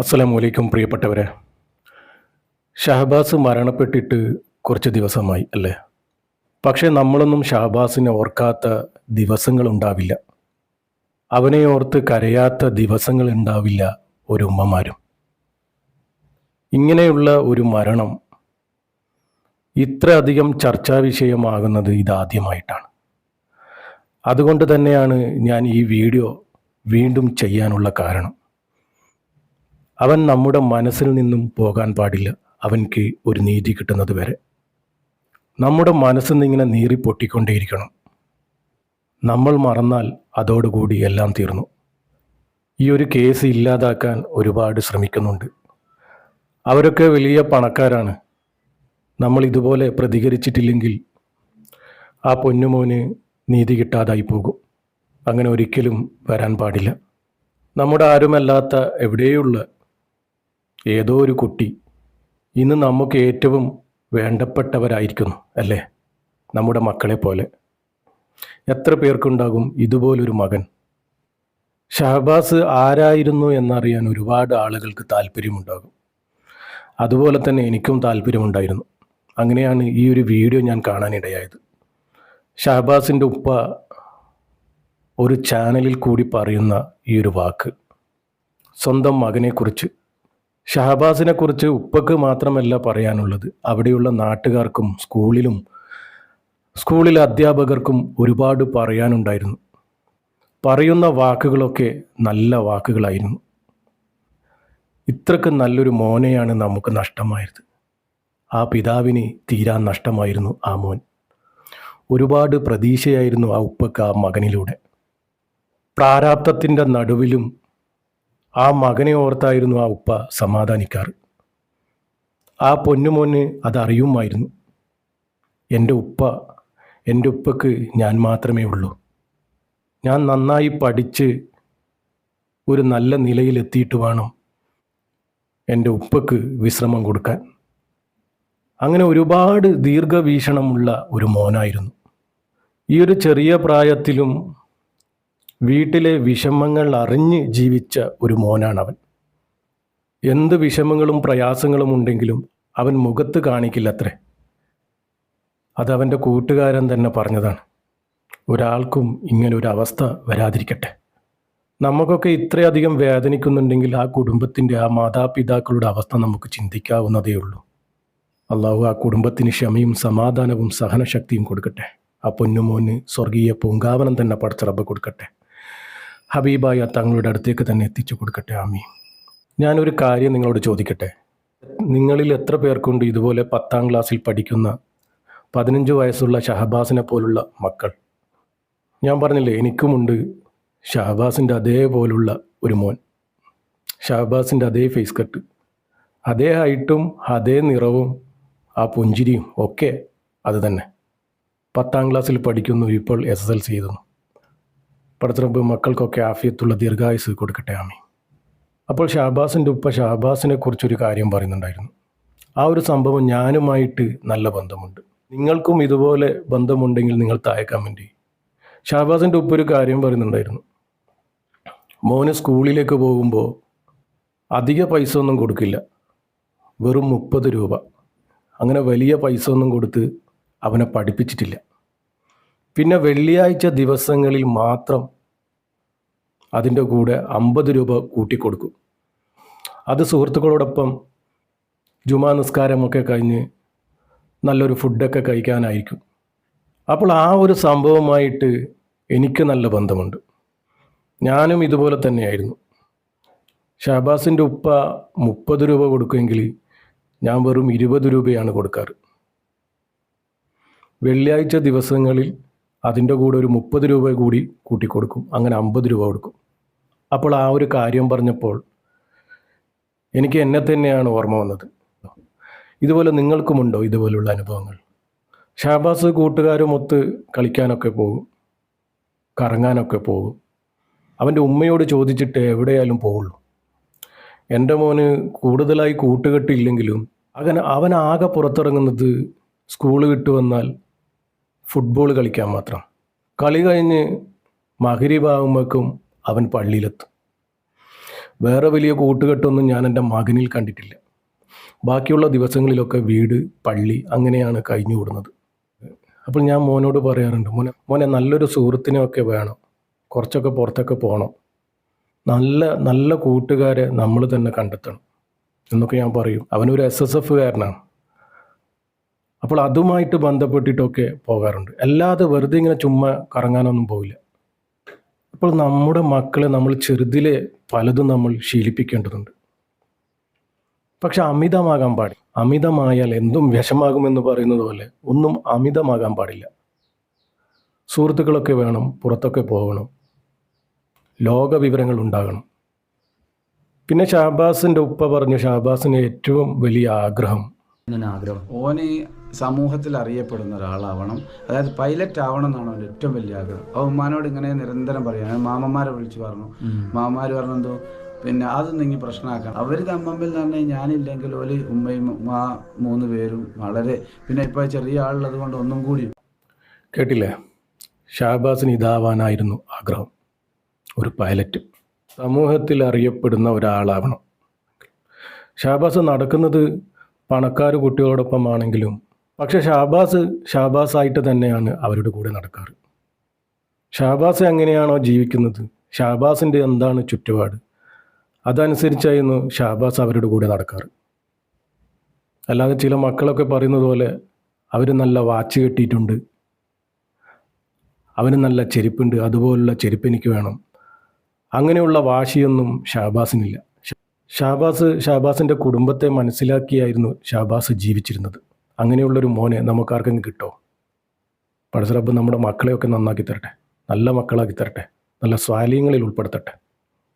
അസ്സലാമു അലൈക്കും പ്രിയപ്പെട്ടവരെ. ഷഹബാസ് മരണപ്പെട്ടിട്ട് കുറച്ച് ദിവസമായി അല്ലേ? പക്ഷേ നമ്മളൊന്നും ഷഹബാസിനെ ഓർക്കാത്ത ദിവസങ്ങളുണ്ടാവില്ല അവനെ ഓർത്ത് കരയാത്ത ദിവസങ്ങൾ ഉണ്ടാവില്ല ഒരു ഉമ്മമാരും. ഇങ്ങനെയുള്ള ഒരു മരണം ഇത്ര അധികം ചർച്ചാ വിഷയമാകുന്നത് ഇതാദ്യമായിട്ടാണ് അതുകൊണ്ട് തന്നെയാണ് ഞാൻ ഈ വീഡിയോ വീണ്ടും ചെയ്യാനുള്ള കാരണം. അവൻ നമ്മുടെ മനസ്സിൽ നിന്നും പോകാൻ പാടില്ല. അവൻക്ക് ഒരു നീതി കിട്ടുന്നത് വരെ. നമ്മുടെ മനസ്സിൽ നിന്നിങ്ങനെ നീറി പൊട്ടിക്കൊണ്ടേയിരിക്കണം. നമ്മൾ മറന്നാൽ അതോടുകൂടി എല്ലാം തീർന്നു. ഈ ഒരു കേസ് ഇല്ലാതാക്കാൻ ഒരുപാട് ശ്രമിക്കുന്നുണ്ട്. അവരൊക്കെ വലിയ പണക്കാരാണ്. നമ്മൾ ഇതുപോലെ പ്രതികരിച്ചിട്ടില്ലെങ്കിൽ ആ പൊന്നുമോന് നീതി കിട്ടാതായി പോകും. അങ്ങനെ ഒരിക്കലും വരാൻ പാടില്ല. നമ്മുടെ ആരുമല്ലാത്ത എവിടെയുള്ള ഏതോ ഒരു കുട്ടി ഇന്ന് നമുക്ക് ഏറ്റവും വേണ്ടപ്പെട്ടവരായിരിക്കുന്നു അല്ലേ? നമ്മുടെ മക്കളെ പോലെ. എത്ര പേർക്കുണ്ടാകും ഇതുപോലൊരു മകൻ? ഷഹബാസ് ആരായിരുന്നു എന്നറിയാൻ ഒരുപാട് ആളുകൾക്ക് താല്പര്യമുണ്ടാകും. അതുപോലെ തന്നെ എനിക്കും താല്പര്യമുണ്ടായിരുന്നു. അങ്ങനെയാണ് ഈ ഒരു വീഡിയോ ഞാൻ കാണാനിടയായത്. ഷഹബാസിന്റെ ഉപ്പ ഒരു ചാനലിൽ കൂടി പറയുന്ന ഈ ഒരു വാക്ക് സ്വന്തം മകനെക്കുറിച്ച് ഷഹബാസിനെ കുറിച്ച് ഉപ്പക്ക് മാത്രമല്ല പറയാനുള്ളത്. അവിടെയുള്ള നാട്ടുകാർക്കും സ്കൂളിലും സ്കൂളിലെ അധ്യാപകർക്കും ഒരുപാട് പറയാനുണ്ടായിരുന്നു. പറയുന്ന വാക്കുകളൊക്കെ നല്ല വാക്കുകളായിരുന്നു. ഇത്രക്ക് നല്ലൊരു മോനെയാണ് നമുക്ക് നഷ്ടമായത്. ആ പിതാവിന് തീരാൻ നഷ്ടമായിരുന്നു ആ മോൻ. ഒരുപാട് പ്രതീക്ഷയായിരുന്നു ആ ഉപ്പക്ക് ആ മകനിലൂടെ. പ്രാരാബ്ധത്തിന്റെ നടുവിലും ആ മകനെ ഓർത്തായിരുന്നു ആ ഉപ്പ സമാധാനിക്കാറ്. ആ പൊന്നുമോന് അതറിയുമായിരുന്നു. എന്റെ ഉപ്പ എന്റെ ഉപ്പക്ക് ഞാൻ മാത്രമേ ഉള്ളൂ. ഞാൻ നന്നായി പഠിച്ച് ഒരു നല്ല നിലയിലെത്തിയിട്ട് വേണം എന്റെ ഉപ്പക്ക് വിശ്രമം കൊടുക്കാൻ. അങ്ങനെ ഒരുപാട് ദീർഘവീക്ഷണമുള്ള ഒരു മോനായിരുന്നു. ഈ ഒരു ചെറിയ പ്രായത്തിലും വീട്ടിലെ വിഷമങ്ങൾ അറിഞ്ഞ് ജീവിച്ച ഒരു മോനാണവൻ. എന്ത് വിഷമങ്ങളും പ്രയാസങ്ങളും ഉണ്ടെങ്കിലും അവൻ മുഖത്ത് കാണിക്കില്ലത്രേ. അതവന്റെ കൂട്ടുകാരൻ തന്നെ പറഞ്ഞതാണ്. ഒരാൾക്കും ഇങ്ങനെ ഒരു അവസ്ഥ വരാതിരിക്കട്ടെ. നമുക്കൊക്കെ ഇത്രയധികം വേദനിക്കുന്നുണ്ടെങ്കിൽ ആ കുടുംബത്തിന്റെ ആ മാതാപിതാക്കളുടെ അവസ്ഥ നമുക്ക് ചിന്തിക്കാവുന്നതേ ഉള്ളൂ. അള്ളാഹു ആ കുടുംബത്തിന് ക്ഷമയും സമാധാനവും സഹനശക്തിയും കൊടുക്കട്ടെ. ആ പൊന്നുമോന് സ്വർഗീയ പൂങ്കാവനം തന്നെ പടച്ചിറപ്പ് കൊടുക്കട്ടെ. ഹബീബായ തങ്ങളുടെ അടുത്തേക്ക് തന്നെ എത്തിച്ചു കൊടുക്കട്ടെ ആമി ഞാനൊരു കാര്യം നിങ്ങളോട് ചോദിക്കട്ടെ? നിങ്ങളിൽ എത്ര പേർക്കുണ്ട് ഇതുപോലെ പത്താം ക്ലാസ്സിൽ പഠിക്കുന്ന പതിനഞ്ച് വയസ്സുള്ള ഷഹബാസിനെ പോലുള്ള മക്കൾ? ഞാൻ പറഞ്ഞില്ലേ എനിക്കുമുണ്ട് ഷഹബാസിന്റെ അതേപോലുള്ള ഒരു മോൻ. ഷഹബാസിന്റെ അതേ ഫേസ് കട്ട് അതേ ഹൈറ്റും അതേ നിറവും ആ പുഞ്ചിരിയും ഒക്കെ അത് തന്നെ. പത്താം ക്ലാസ്സിൽ പഠിക്കുന്നു ഇപ്പോൾ എസ് എസ് എൽ സി എഴുതുന്നു പടത്തിറപ്പ് മക്കൾക്കൊക്കെ ആഫിയത്തുള്ള ദീർഘായുസ് കൊടുക്കട്ടെ ആമി അപ്പോൾ ഷാബാസിന്റെ ഉപ്പ ഷാബാസിനെ കുറിച്ചൊരു കാര്യം പറയുന്നുണ്ടായിരുന്നു. ആ ഒരു സംഭവം ഞാനുമായിട്ട് നല്ല ബന്ധമുണ്ട്. നിങ്ങൾക്കും ഇതുപോലെ ബന്ധമുണ്ടെങ്കിൽ നിങ്ങൾ താഴെ കമന്റ് ചെയ്യും. ഷാബാസിന്റെ ഉപ്പ ഒരു കാര്യം പറയുന്നുണ്ടായിരുന്നു. മോന് സ്കൂളിലേക്ക് പോകുമ്പോൾ അധിക പൈസ ഒന്നും കൊടുക്കില്ല. വെറും മുപ്പത് രൂപ. അങ്ങനെ വലിയ പൈസ ഒന്നും കൊടുത്ത് അവനെ പഠിപ്പിച്ചിട്ടില്ല. പിന്നെ വെള്ളിയാഴ്ച ദിവസങ്ങളിൽ മാത്രം അതിന്റെ കൂടെ അമ്പത് രൂപ കൂട്ടിക്കൊടുക്കും. അത് സുഹൃത്തുക്കളോടൊപ്പം ജുമാ നിസ്കാരമൊക്കെ കഴിഞ്ഞ് നല്ലൊരു ഫുഡൊക്കെ കഴിക്കാനായിരിക്കും. അപ്പോൾ ആ ഒരു സംഭവമായിട്ട് എനിക്ക് നല്ല ബന്ധമുണ്ട്. ഞാനും ഇതുപോലെ തന്നെയായിരുന്നു. ഷഹബാസിന്റെ ഉപ്പ മുപ്പത് രൂപ കൊടുക്കുമെങ്കിൽ ഞാൻ വെറും ഇരുപത് രൂപയാണ് കൊടുക്കാറ്. വെള്ളിയാഴ്ച ദിവസങ്ങളിൽ അതിന്റെ കൂടെ ഒരു മുപ്പത് രൂപ കൂടി കൂട്ടിക്കൊടുക്കും. അങ്ങനെ അമ്പത് രൂപ കൊടുക്കും. അപ്പോൾ ആ ഒരു കാര്യം പറഞ്ഞപ്പോൾ എനിക്ക് എന്നെ തന്നെയാണ് ഓർമ്മ വന്നത്. ഇതുപോലെ നിങ്ങൾക്കുമുണ്ടോ ഇതുപോലുള്ള അനുഭവങ്ങൾ? ഷാബാസ് കൂട്ടുകാരുമൊത്ത് കളിക്കാനൊക്കെ പോകും. കറങ്ങാനൊക്കെ പോകും. അവന്റെ ഉമ്മയോട് ചോദിച്ചിട്ട് എവിടെയായാലും പോവുള്ളൂ. എന്റെ മോന് കൂടുതലായി കൂട്ടുകെട്ടില്ലെങ്കിലും അങ്ങനെ അവൻ ആകെ പുറത്തിറങ്ങുന്നത് സ്കൂൾ വിട്ടു വന്നാൽ ഫുട്ബോൾ കളിക്കാൻ മാത്രം. കളി കഴിഞ്ഞ് മകരിഭാവുമ്പോഴേക്കും അവൻ പള്ളിയിലെത്തും. വേറെ വലിയ കൂട്ടുകെട്ടൊന്നും ഞാൻ എന്റെ മകനിൽ കണ്ടിട്ടില്ല. ബാക്കിയുള്ള ദിവസങ്ങളിലൊക്കെ വീട് പള്ളി അങ്ങനെയാണ് കഴിഞ്ഞു കൂടുന്നത്. അപ്പോൾ ഞാൻ മോനോട് പറയാറുണ്ട് മോനെ മോനെ നല്ലൊരു സുഹൃത്തിനെയൊക്കെ വേണം. കുറച്ചൊക്കെ പുറത്തൊക്കെ പോകണം നല്ല നല്ല കൂട്ടുകാരെ നമ്മൾ തന്നെ കണ്ടെത്തണം. എന്നൊക്കെ ഞാൻ പറയും. അവനൊരു എസ് എസ് എഫുകാരനാണ് അപ്പോൾ അതുമായിട്ട് ബന്ധപ്പെട്ടിട്ടൊക്കെ പോകാറുണ്ട്. അല്ലാതെ വെറുതെ ഇങ്ങനെ ചുമ്മാ കറങ്ങാനൊന്നും പോവില്ല. അപ്പോൾ നമ്മുടെ മക്കളെ നമ്മൾ ചെറുതിലെ പലതും നമ്മൾ ശീലിപ്പിക്കേണ്ടതുണ്ട്. പക്ഷെ അമിതമാകാൻ പാടില്ല അമിതമായാൽ എന്തും വിഷമാകുമെന്ന് പറയുന്നത് പോലെ ഒന്നും അമിതമാകാൻ പാടില്ല. സുഹൃത്തുക്കളൊക്കെ വേണം പുറത്തൊക്കെ പോകണം. ലോക വിവരങ്ങൾ ഉണ്ടാകണം. പിന്നെ ഷാബാസിന്റെ ഉപ്പ പറഞ്ഞു ഷാബാസിന് ഏറ്റവും വലിയ ആഗ്രഹം. ആഗ്രഹം. ഓന് സമൂഹത്തിൽ അറിയപ്പെടുന്ന ഒരാളാവണം. അതായത് പൈലറ്റ് ആവണം എന്നാണ് അവന്റെ ഏറ്റവും വലിയ ആഗ്രഹം. അവ ഉമ്മാനോട് ഇങ്ങനെ നിരന്തരം പറയാം. മാമന്മാരെ വിളിച്ചു പറഞ്ഞു. മാമന്മാർ പറഞ്ഞെന്തോ? പിന്നെ അത് നീ പ്രശ്നമാക്കണം. അവർ തമ്മിൽ തന്നെ ഞാനില്ലെങ്കിൽ ഒരു ഉമ്മയും ആ മൂന്ന് പേരും വളരെ പിന്നെ ഇപ്പോൾ ചെറിയ ആളുള്ളത് കൊണ്ട് ഒന്നും കൂടി കേട്ടില്ലേ? ഷാബാസിന് ഇതാവാനായിരുന്നു ആഗ്രഹം. ഒരു പൈലറ്റ് സമൂഹത്തിൽ അറിയപ്പെടുന്ന ഒരാളാവണം. ഷാബാസ് നടക്കുന്നത് പണക്കാർ കുട്ടികളോടൊപ്പമാണെങ്കിലും പക്ഷെ ഷാബാസ് ഷാബാസായിട്ട് തന്നെയാണ് അവരുടെ കൂടെ നടക്കാറ്. ഷാബാസ് എങ്ങനെയാണോ ജീവിക്കുന്നത്? ഷാബാസിന്റെ എന്താണ് ചുറ്റുപാട്? അതനുസരിച്ചായിരുന്നു ഷാബാസ് അവരുടെ കൂടെ നടക്കാറ്. അല്ലാതെ ചില മക്കളൊക്കെ പറയുന്നത് പോലെ അവർ നല്ല വാച്ച് കെട്ടിയിട്ടുണ്ട്. അവന് നല്ല ചെരുപ്പുണ്ട്. അതുപോലുള്ള ചെരുപ്പ് എനിക്ക് വേണം. അങ്ങനെയുള്ള വാശിയൊന്നും ഷാബാസിനില്ല. ഷാബാസ് ഷാബാസിന്റെ കുടുംബത്തെ മനസ്സിലാക്കിയായിരുന്നു ഷാബാസ് ജീവിച്ചിരുന്നത്. അങ്ങനെയുള്ളൊരു മോനെ നമുക്കാർക്കെങ്കിലും കിട്ടോ? പടസറബ് നമ്മുടെ മക്കളെയൊക്കെ നന്നാക്കി തരട്ടെ. നല്ല മക്കളാക്കി തരട്ടെ. നല്ല സ്വാലീയങ്ങളിൽ ഉൾപ്പെടുത്തട്ടെ.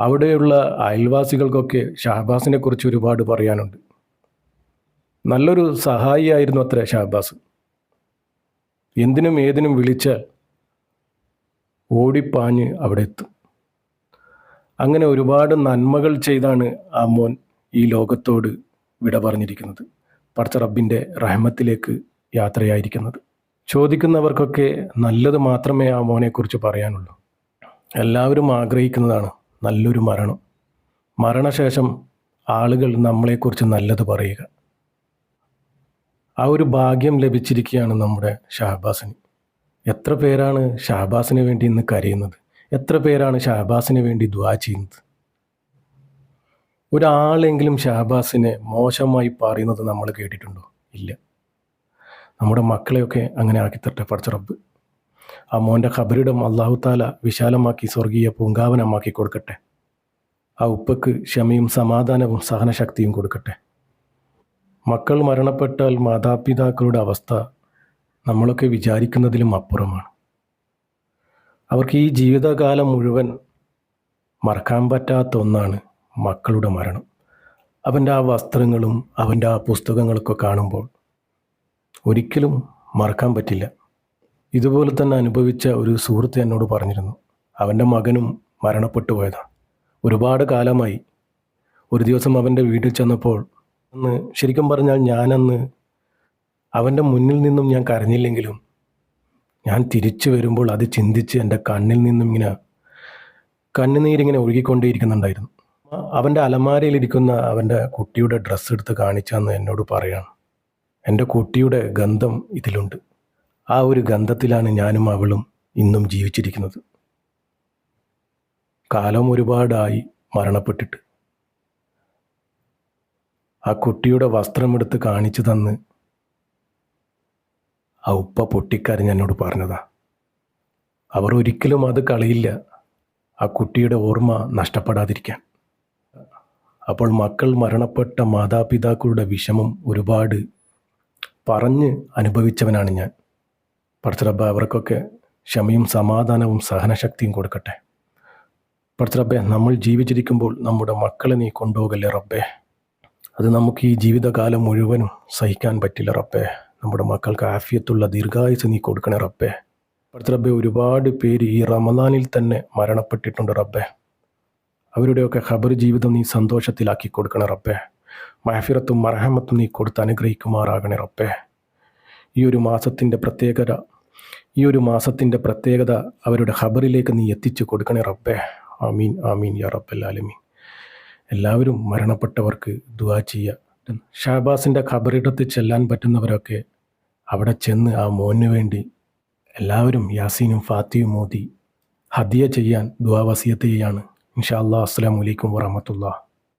അവിടെയുള്ള അയൽവാസികൾക്കൊക്കെ ഷഹബാസിനെ കുറിച്ച് ഒരുപാട് പറയാനുണ്ട്. നല്ലൊരു സഹായിയായിരുന്നു അത്ര ഷഹബാസ് എന്തിനും ഏതിനും വിളിച്ചാൽ ഓടിപ്പാഞ്ഞ് അവിടെ എത്തും അങ്ങനെ ഒരുപാട് നന്മകൾ ചെയ്താണ് ആ മോൻ ഈ ലോകത്തോട് വിട പറഞ്ഞിരിക്കുന്നത്. പടച്ച റബ്ബിന്റെ റഹ്മത്തിലേക്ക് യാത്രയായിരിക്കുന്നത്. ചോദിക്കുന്നവർക്കൊക്കെ നല്ലത് മാത്രമേ ആ മോനെക്കുറിച്ച് പറയാനുള്ളൂ. എല്ലാവരും ആഗ്രഹിക്കുന്നതാണ് നല്ലൊരു മരണം. മരണശേഷം ആളുകൾ നമ്മളെക്കുറിച്ച് നല്ലത് പറയുക. ആ ഒരു ഭാഗ്യം ലഭിച്ചിരിക്കുകയാണ് നമ്മുടെ ഷഹബാസിന്. എത്ര പേരാണ് ഷഹബാസിന് വേണ്ടി ഇന്ന് കരയുന്നത്? എത്ര പേരാണ് ഷഹബാസിന് വേണ്ടി ദ്വാ ചെയ്യുന്നത്? ഒരാളെങ്കിലും ഷഹബാസിനെ മോശമായി പറയുന്നത് നമ്മൾ കേട്ടിട്ടുണ്ടോ? ഇല്ല. നമ്മുടെ മക്കളെയൊക്കെ അങ്ങനെ ആക്കിത്തരട്ടെ പഠിച്ച റബ്ബ്. ആ മോന്റെ ഖബറിടം അള്ളാഹു താല വിശാലമാക്കി സ്വർഗീയ പൂങ്കാവനമാക്കി കൊടുക്കട്ടെ. ആ ഉപ്പക്ക് ക്ഷമയും സമാധാനവും സഹനശക്തിയും കൊടുക്കട്ടെ. മക്കൾ മരണപ്പെട്ടാൽ മാതാപിതാക്കളുടെ അവസ്ഥ നമ്മളൊക്കെ വിചാരിക്കുന്നതിലും അപ്പുറമാണ്. അവർക്ക് ഈ ജീവിതകാലം മുഴുവൻ മറക്കാൻ പറ്റാത്ത ഒന്നാണ് മക്കളുടെ മരണം. അവന്റെ ആ വസ്ത്രങ്ങളും അവന്റെ ആ പുസ്തകങ്ങളൊക്കെ കാണുമ്പോൾ ഒരിക്കലും മറക്കാൻ പറ്റില്ല. ഇതുപോലെ തന്നെ അനുഭവിച്ച ഒരു സുഹൃത്ത് എന്നോട് പറഞ്ഞിരുന്നു. അവന്റെ മകനും മരണപ്പെട്ടു പോയതാണ് ഒരുപാട് കാലമായി. ഒരു ദിവസം അവന്റെ വീട്ടിൽ ചെന്നപ്പോൾ അന്ന് ശരിക്കും പറഞ്ഞാൽ ഞാനന്ന് അവന്റെ മുന്നിൽ നിന്നും ഞാൻ കരഞ്ഞില്ലെങ്കിലും ഞാൻ തിരിച്ചു വരുമ്പോൾ അത് ചിന്തിച്ച് എന്റെ കണ്ണിൽ നിന്നും ഇങ്ങനെ കണ്ണുനീരിങ്ങനെ ഒഴുകിക്കൊണ്ടേയിരിക്കുന്നുണ്ടായിരുന്നു. അവന്റെ അലമാരയിലിരിക്കുന്ന അവന്റെ കുട്ടിയുടെ ഡ്രസ്സ് എടുത്ത് കാണിച്ചെന്ന് എന്നോട് പറയാണ്. എന്റെ കുട്ടിയുടെ ഗന്ധം ഇതിലുണ്ട്. ആ ഒരു ഗന്ധത്തിലാണ് ഞാനും അവളും ഇന്നും ജീവിച്ചിരിക്കുന്നത്. കാലം ഒരുപാടായി മരണപ്പെട്ടിട്ട്. ആ കുട്ടിയുടെ വസ്ത്രമെടുത്ത് കാണിച്ചു തന്ന് ആ ഉപ്പ പൊട്ടിക്കരഞ്ഞ് എന്നോട് പറഞ്ഞതാ. അവർ ഒരിക്കലും അത് കളയില്ല. ആ കുട്ടിയുടെ ഓർമ്മ നഷ്ടപ്പെടാതിരിക്കാൻ. അപ്പോൾ മക്കൾ മരണപ്പെട്ട മാതാപിതാക്കളുടെ വിഷമം ഒരുപാട് പറഞ്ഞ് അനുഭവിച്ചവനാണ് ഞാൻ. പടച്ചറബ്ബ അവർക്കൊക്കെ ക്ഷമയും സമാധാനവും സഹനശക്തിയും കൊടുക്കട്ടെ. പടച്ചറബ്ബെ നമ്മൾ ജീവിച്ചിരിക്കുമ്പോൾ നമ്മുടെ മക്കളെ നീ കൊണ്ടുപോകല്ലേ റബ്ബേ? അത് നമുക്ക് ഈ ജീവിതകാലം മുഴുവനും സഹിക്കാൻ പറ്റില്ല റബ്ബേ. നമ്മുടെ മക്കൾക്ക് ആഫിയത്തുള്ള ദീർഘായുസ് നീ കൊടുക്കണേ റബ്ബേ. പടച്ച റബ്ബെ ഒരുപാട് പേര് ഈ റമദാനിൽ തന്നെ മരണപ്പെട്ടിട്ടുണ്ട് റബ്ബേ. അവരുടെയൊക്കെ ഖബർ ജീവിതം നീ സന്തോഷത്തിലാക്കി കൊടുക്കണേ റബ്ബേ. മഹഫിറത്തും മർഹമത്തും നീ കൊടുത്ത് അനുഗ്രഹിക്കുമാറാകണേ റബ്ബേ. ഈ ഒരു മാസത്തിന്റെ പ്രത്യേകത ഈ ഒരു മാസത്തിന്റെ പ്രത്യേകത അവരുടെ ഖബറിലേക്ക് നീ എത്തിച്ചു കൊടുക്കണേ റബ്ബേ. ആമീൻ ആമീൻ യാ റബ്ബൽ ആലമീൻ. എല്ലാവരും മരണപ്പെട്ടവർക്ക് ദുവാ ചെയ്യുക ഷഹബാസിന്റെ ഖബറിടത്ത് ചെല്ലാൻ പറ്റുന്നവരൊക്കെ അവിടെ ചെന്ന് ആ മോന് വേണ്ടി എല്ലാവരും യാസീനും ഫാത്തിയും മോദി ഹദിയ ചെയ്യാൻ ദുവാ വസിയത്ത് ചെയ്യാണ് ഇൻഷാ അല്ലാ അസ്സലാമു അലൈക്കും വറഹമത്തുള്ള